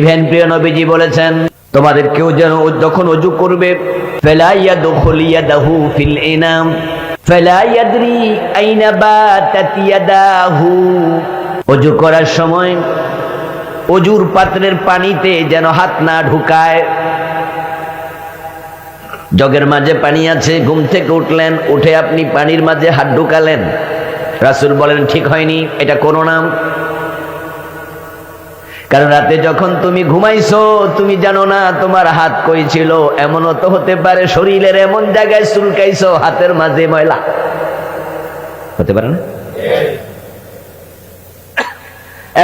Even প্রিয় নবীজি বলেছেন, তোমাদের কেউ যেন যখন অজু করবে ফেলাইয়া দখলিয়া দাহু ফিল ইনাম, ফেলাইয়াদ্রি আইনা বাতাত ইয়াদাহু অজু করার সময় অজুর পাত্রের পানিতে যেন হাত না ঢুকায়। জগের মাঝে পানি আছে, ঘুম থেকে উঠলেন, উঠে আপনি পানির মাঝে হাত ঢুকালেন। রাসুল বলেন, ঠিক হয়নি, এটা কোনো নাম। কারণ রাতে যখন তুমি ঘুমাইছো, তুমি জানো না তোমার হাত কই ছিল। এমনও তো হতে পারে শরীরের এমন জায়গায় চুলকাইছো, হাতের মাঝে ময়লা। হতে পারে না?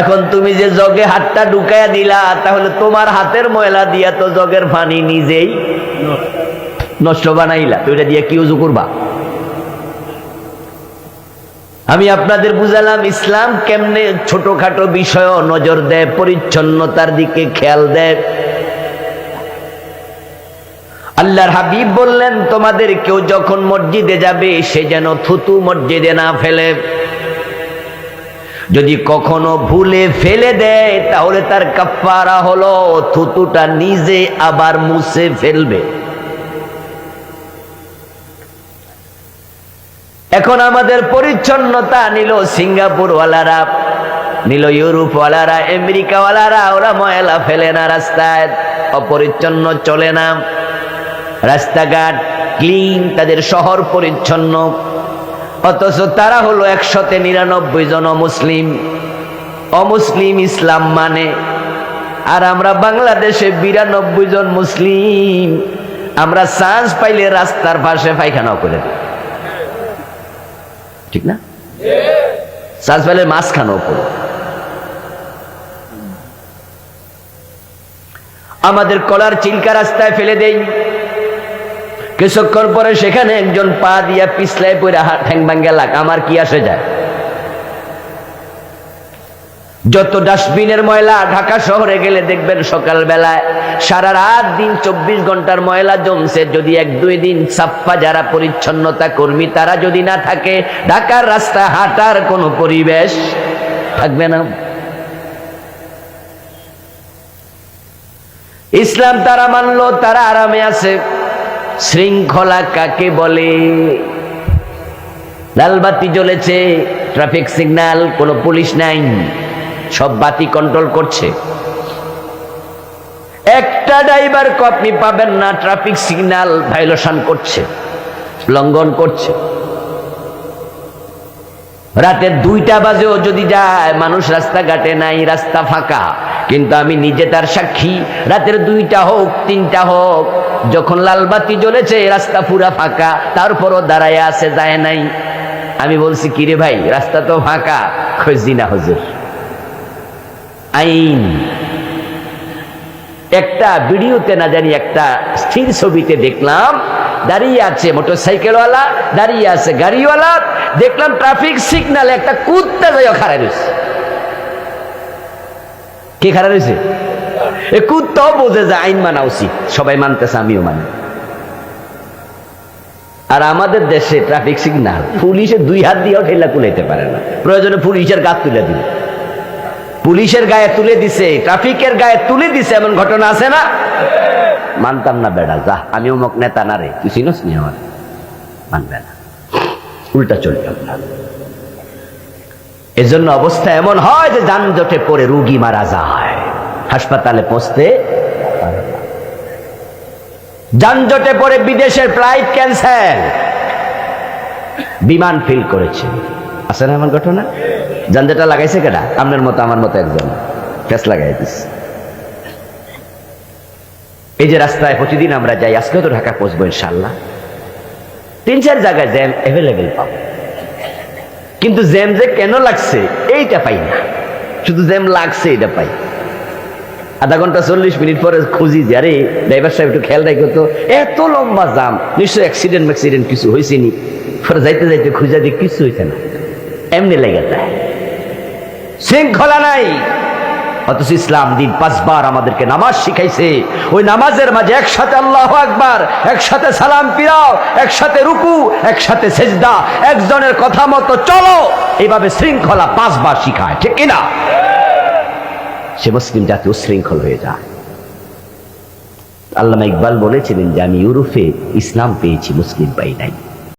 এখন তুমি যে জগে হাতটা ঢুকাইয়া দিলা, তাহলে তোমার হাতের ময়লা দিয়া তো জগের পানি নিজেই নষ্ট বানাইলা। তো এটা দিয়ে কি উজু করবা? আমি আপনাদের বুঝালাম, ইসলাম কেমনে ছোটখাটো বিষয় নজর দেয়, পরিচ্ছন্নতার দিকে খেয়াল দেয়। আল্লাহর হাবিব বললেন, তোমাদের কেউ যখন মসজিদে যাবে, সে যেন থুতু মসজিদে না ফেলে। যদি কখনো ভুলে ফেলে দেয়, তাহলে তার কাফারা হলো, থুতুটা নিজে আবার মুছে ফেলবে। এখন আমাদের পরিচ্ছন্নতা নিল সিঙ্গাপুরওয়ালারা, নিল ইউরোপওয়ালারা, আমেরিকাওয়ালারা, ওরা ময়লা ফেলে না রাস্তায়, অপরিচ্ছন্ন চলে না। রাস্তাঘাট ক্লিন, তাদের শহর পরিচ্ছন্ন। অথচ তারা হলো একশতে নিরানব্বই জন মুসলিম অমুসলিম ইসলাম মানে আর আমরা বাংলাদেশে বিরানব্বই জন মুসলিম। আমরা চান্স পাইলে রাস্তার পাশে পায়খানাও করে দিই। ঠিক না? পাইলে খানো করো আমাদের কলার চিল্কা রাস্তায় ফেলে দেই। কিছুক্ষণ পরে সেখানে একজন পা দিয়া পিছলাই পরে ঠ্যাং ভাঙ্গেলাক আমার কি আসে যায়? যত ডাস্টবিনের ময়লা ঢাকা শহরে গেলে দেখবেন সকাল বেলায় সারা রাত দিন চব্বিশ ঘণ্টার ময়লা জমছে। যদি এক দুই দিন সাপ্পা যারা পরিচ্ছন্নতা কর্মী, তারা যদি না থাকে, ঢাকার রাস্তা হাঁটার কোনো পরিবেশ থাকবে না। ইসলাম তারা মানলো, তারা আরামে আছে। শৃঙ্খলা কাকে বলে? লাল বাতি জ্বলেছে, ট্রাফিক সিগন্যাল, কোনো পুলিশ নাই। সব বাতি কন্ট্রোল করছে। একটা ড্রাইভার আপনি পাবেন না ট্রাফিক সিগন্যাল ভাইলেশন করছে, লঙ্ঘন করছে। রাতের দুইটা বাজেও যদি যায়, মানুষ রাস্তাঘাটে নাই, রাস্তা ফাঁকা। কিন্তু আমি নিজে তার সাক্ষী, রাতের দুইটা হোক, তিনটা হোক, যখন লাল বাতি জ্বলেছে, রাস্তা পুরা ফাঁকা, তারপরও দাঁড়ায় আছে, যায় নাই। আমি বলছি, কিরে ভাই, রাস্তা তো ফাঁকা খোঁজি না হুজুর। আইন। একটা ভিডিওতে না জানি একটা স্থির ছবিতে দেখলাম, দাঁড়িয়ে আছে মোটর সাইকেলওয়ালা দাঁড়িয়ে আছে গাড়িওয়ালা, দেখলাম ট্রাফিক সিগনালে একটা কুত্তা যাই খাড়া রয়েছে। কে খাড়া রয়েছে? এ কুত্তাও বোঝে যে আইন মানা উচিত, সবাই মানতেছে, আমিও মানি। আর আমাদের দেশে ট্রাফিক সিগনাল পুলিশে দুই হাত দিয়েও ঠেলা কুলাইতে পারে না। প্রয়োজনে পুলিশের গাছ তুলে দিবে। পুলিশের গায়ে তুলে দিছে, ট্রাফিকের গায়ে তুলে দিছে, এমন ঘটনা আছে না? মানতাম না বেড়া, যা, আমি অমুক নেতা না রে, তুই চিনস নি আমার? মানবে না। উল্টা চলতাম না। এজন্য অবস্থা এমন হয় যে যানজটে পড়ে রুগী মারা যায়। হাসপাতালে পৌঁছতে যানজটে পড়ে বিদেশের ফ্লাইট ক্যান্সেল। বিমান ফিল করেছে। আছে না এমন ঘটনা? যানজটা লাগাইছে কেডা? আপনার মতো, আমার মতো একজন। ফেস লাগাই দিস। এই যে রাস্তায় প্রতিদিন আমরা যাই আজকে তো ঢাকা পৌঁছবো ইনশাল্লাহ তিন, চার জায়গায় জ্যাম অ্যাভেলেবেল পাবো। কিন্তু জ্যাম যে কেন লাগছে, এইটা পাই না। শুধু জ্যাম লাগছে এটা পাই। আধা ঘণ্টা চল্লিশ মিনিট পরে খুঁজি যে, আরে, ড্রাইভার সাহেব একটু খেয়াল রাখো তো, এত লম্বা জাম নিশ্চয়ই অ্যাক্সিডেন্ট ম্যাক্সিডেন্ট কিছু হয়েছে নি পরে যাইতে যাইতে খুঁজা দিয়ে কিছু হয়েছে না। এমনি লেগে যায়। শৃঙ্খলা নাই। অথচ ইসলাম দিন পাঁচবার আমাদেরকে নামাজ শিখাইছে। ওই নামাজের মাঝে একসাথে আল্লাহ আকবার, একসাথে সালাম পিরাও একসাথে রুকু, একসাথে সেজদা, একজনের কথা মতো চলো। এইভাবে শৃঙ্খলা পাঁচবার শিখায়, ঠিক কিনা? সে মুসলিম জাতি উশৃঙ্খল হয়ে যায়। আল্লামা ইকবাল বলেছিলেন যে, আমি ইউরোপে ইসলাম পেয়েছি, মুসলিম পাই নাই।